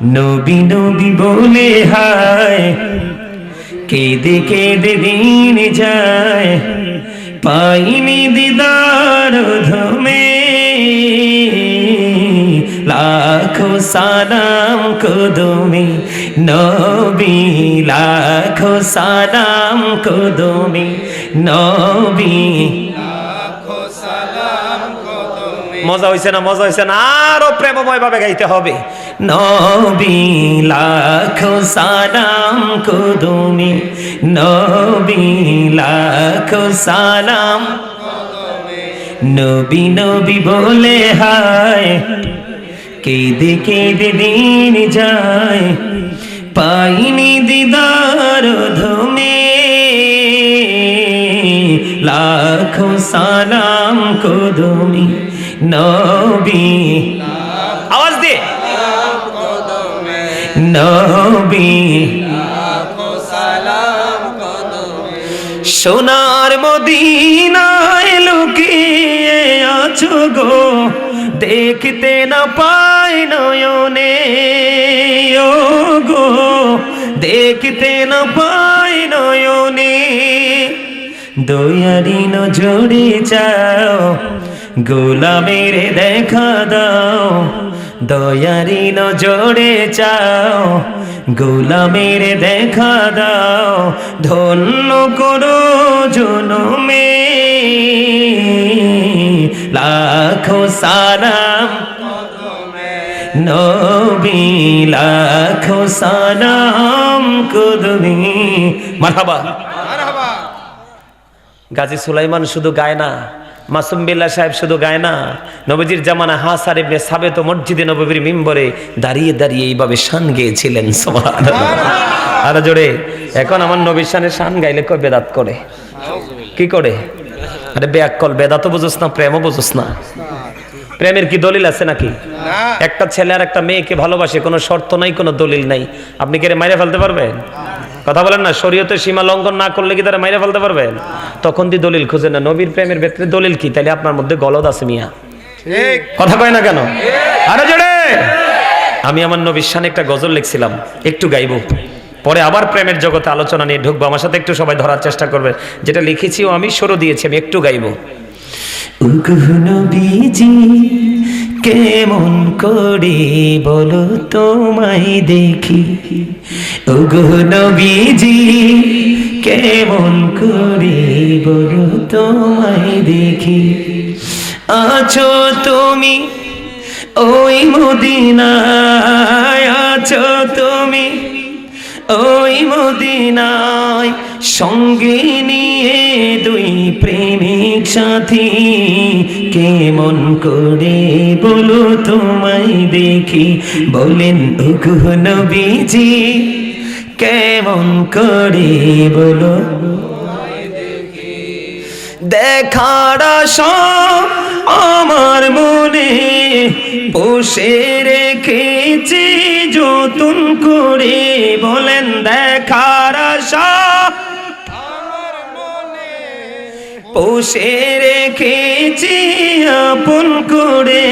নবী নবী বলে হায়, কেঁদে কেঁদে দিন যায়, পাইনি দিদার ধমে। লাখো সালাম কদমে, নবী, লাখো সালাম কদমে, নবী। মজা হয়েছে না, মজা হয়েছে না, আরও প্রেমময় ভাবে গাইতে হবে। নবী, লাখো সালাম কদমে নবী, লাখো সালাম। নবী নবী বলে হায়, কেঁদে কেঁদে দিন যায়। পাইনি দিদার ধমে লাখো সালাম কদমি নবী, আওয়াজ দে। নবী। সোনার মদিনায় লুকিয়ে আছো গো, দেখতে না পাই নয়নে। ও গো, দেখতে না পাই নয়নে। দয়ারি নজরে যাও গোলামের দেখা দাও। দয়ারি নজরে চাও গোলামের দেখা দাও ধন্য করো জনমে। লাখো সালাম নবী লাখো সালাম কদমি। মারহাবা। গাজী সুলাইমান শুধু গায় না মাসুম বিল্লাহ সাহেব শুধু গায় না নবীজির জামানা হাসার ইবনে সাবেত মসজিদে নবীর মিম্বরে দাঁড়িয়ে দাঁড়িয়ে এইভাবে শান গেয়েছিলেন আর জোরে এখন আমার নবীর শানের শান গাইলে কয় বেদাত করে? কি করে? আরে বেয়াক্কল বেদাত বুঝোস না প্রেমও বুঝোস না। প্রেমের কি দলিল আছে নাকি? একটা ছেলে আর একটা মেয়েকে ভালোবাসে কোনো শর্ত নাই কোনো দলিল নাই। আপনি কি মাইরে ফেলতে পারবেন? কথা বলেন না শরীয়তের সীমা লঙ্ঘন না করলে কি তারা মাইরে ফেলতে পারবেন? তখন দিয়ে দলিল খুঁজে না। নবীর প্রেমের ভেতরে দলিল কি? তাহলে আপনার মধ্যে গলদ আছে মিয়া। কথা কয় না কেন? আরে জোরে! আমি আমার নবীর সানে একটা গজল লিখছিলাম। একটু গাইব। পরে আবার প্রেমের জগতে আলোচনা নিয়ে ঢুকবো। আমার সাথে একটু সবাই ধরার চেষ্টা করবে। যেটা লিখেছিও আমি সরু দিয়েছি আমি একটু গাইব। নবীজি কেমন করে বলো তোমায় দেখি? ওগো নবীজি, কেমন করে বলো তোমায় দেখি? আছো তুমি ওই মদিনায়, আছো তুমি ওই মদিনায় সঙ্গে নিয়ে দুই প্রেমিক সাথী। কেমন করে বলো তোমায় দেখি? বলেন উগুহ নবীজি কেমন করে বলো? দেখার আশা আমার মনে, বসে রেখেছি যতন করে। পোষে রেখেছি আপন করে।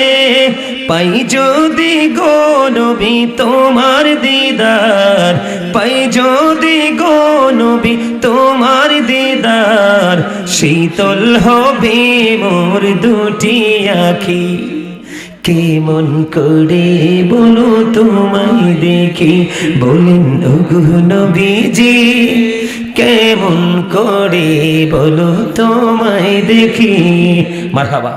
পাই যদি গো নবী তোমার দিদার, পাই যদি গো নবী তোমার দিদার, শীতল হবে মোর দুটি আখি। কেমন করে বলো তোমায় দেখি, বলেন ওগো নবীজি। কেমন করে বলো তোমায় দেখি। মারহাবা।